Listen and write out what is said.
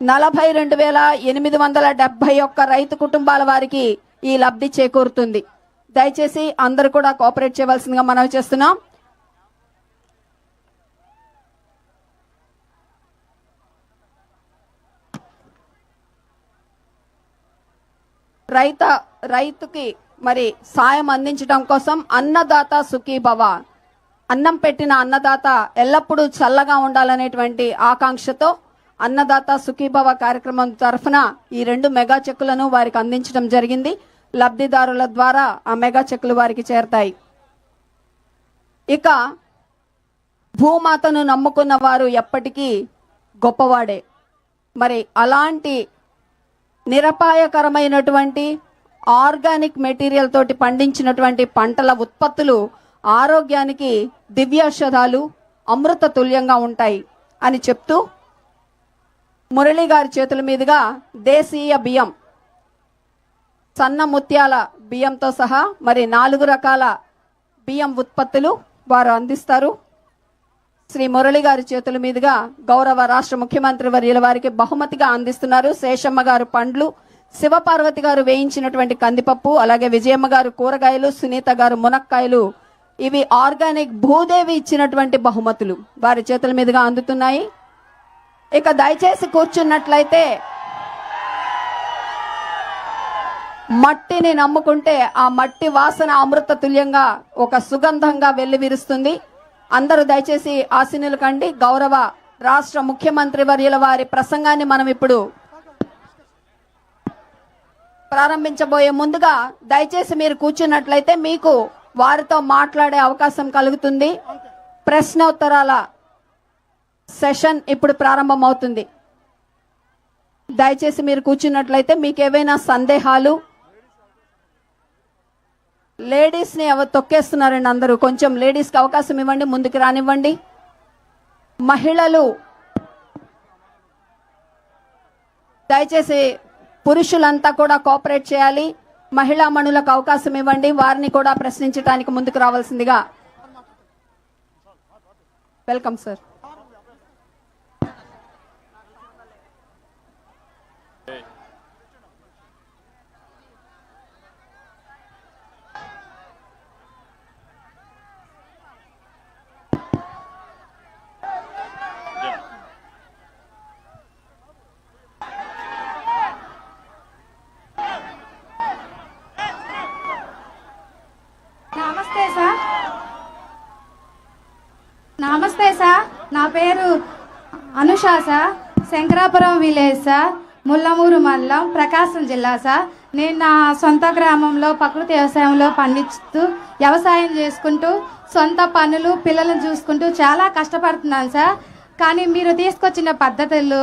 నలభై రెండు వేల ఎనిమిది వందల డెబ్బై ఒక్క రైతు కుటుంబాల వారికి ఈ లబ్ధి చేకూరుతుంది. దయచేసి అందరూ కూడా కోఆపరేట్ చేయవలసిందిగా మనవి చేస్తున్నాం. రైత రైతుకి మరి సాయం అందించడం కోసం అన్నదాత సుఖీభవ అన్నం పెట్టిన అన్నదాత ఎల్లప్పుడూ చల్లగా ఉండాలనేటువంటి ఆకాంక్షతో అన్నదాత సుఖీభవ కార్యక్రమం తరఫున ఈ రెండు మెగా చెక్కులను వారికి అందించడం జరిగింది. లబ్ధిదారుల ద్వారా ఆ మెగా చెక్కులు వారికి చేరతాయి. ఇక భూమాతను నమ్ముకున్న వారు ఎప్పటికీ గొప్పవాడే. మరి అలాంటి నిరపాయకరమైనటువంటి ఆర్గానిక్ మెటీరియల్ తోటి పండించినటువంటి పంటల ఉత్పత్తులు ఆరోగ్యానికి దివ్యౌషధాలు అమృత తుల్యంగా ఉంటాయి అని చెప్తూ మురళి గారి చేతుల మీదుగా దేశీయ బియ్యం సన్న ముత్యాల బియ్యంతో సహా మరి నాలుగు రకాల బియ్యం ఉత్పత్తులు వారు అందిస్తారు. శ్రీ మురళి గారి చేతుల మీదుగా గౌరవ రాష్ట్ర ముఖ్యమంత్రి వర్యుల వారికి బహుమతిగా అందిస్తున్నారు. శేషమ్మ గారు పండ్లు శివపార్వతి గారు వేయించినటువంటి కందిపప్పు అలాగే విజయమ్మ గారు కూరగాయలు సునీత గారు మునక్కాయలు ఇవి ఆర్గానిక్ భూదేవి ఇచ్చినటువంటి బహుమతులు వారి చేతుల మీదుగా అందుతున్నాయి. ఇక దయచేసి కూర్చున్నట్లయితే మట్టిని నమ్ముకుంటే ఆ మట్టి వాసన అమృత తుల్యంగా ఒక సుగంధంగా వెల్లివిరుస్తుంది. అందరూ దయచేసి ఆశీనులు కండి. గౌరవ రాష్ట్ర ముఖ్యమంత్రి వర్యుల వారి ప్రసంగాన్ని మనం ఇప్పుడు ప్రారంభించబోయే ముందుగా దయచేసి మీరు కూర్చున్నట్లయితే మీకు వారితో మాట్లాడే అవకాశం కలుగుతుంది. ప్రశ్నోత్తరాల సెషన్ ఇప్పుడు ప్రారంభమవుతుంది. దయచేసి మీరు కూర్చున్నట్లయితే మీకు ఏవైనా సందేహాలు? లేడీస్ని ఎవరు తొక్కేస్తున్నారండి అందరూ. కొంచెం లేడీస్కి అవకాశం ఇవ్వండి ముందుకు రానివ్వండి. మహిళలు దయచేసి పురుషులంతా కూడా కోఆపరేట్ చేయాలి. మహిళా మణులకు అవకాశం ఇవ్వండి. వారిని కూడా ప్రశ్నించడానికి ముందుకు రావాల్సిందిగా. Welcome sir. నమస్తే సార్. నమస్తే సార్. నా పేరు Anusha sir. Shankarapuram village sir. Mullamuru మండలం ప్రకాశం జిల్లా సార్. నేను నా సొంత గ్రామంలో ప్రకృతి వ్యవసాయంలో పండిస్తూ వ్యవసాయం చేసుకుంటూ సొంత పనులు పిల్లలను చూసుకుంటూ చాలా కష్టపడుతున్నాను సార్. కానీ మీరు తీసుకొచ్చిన పద్ధతులు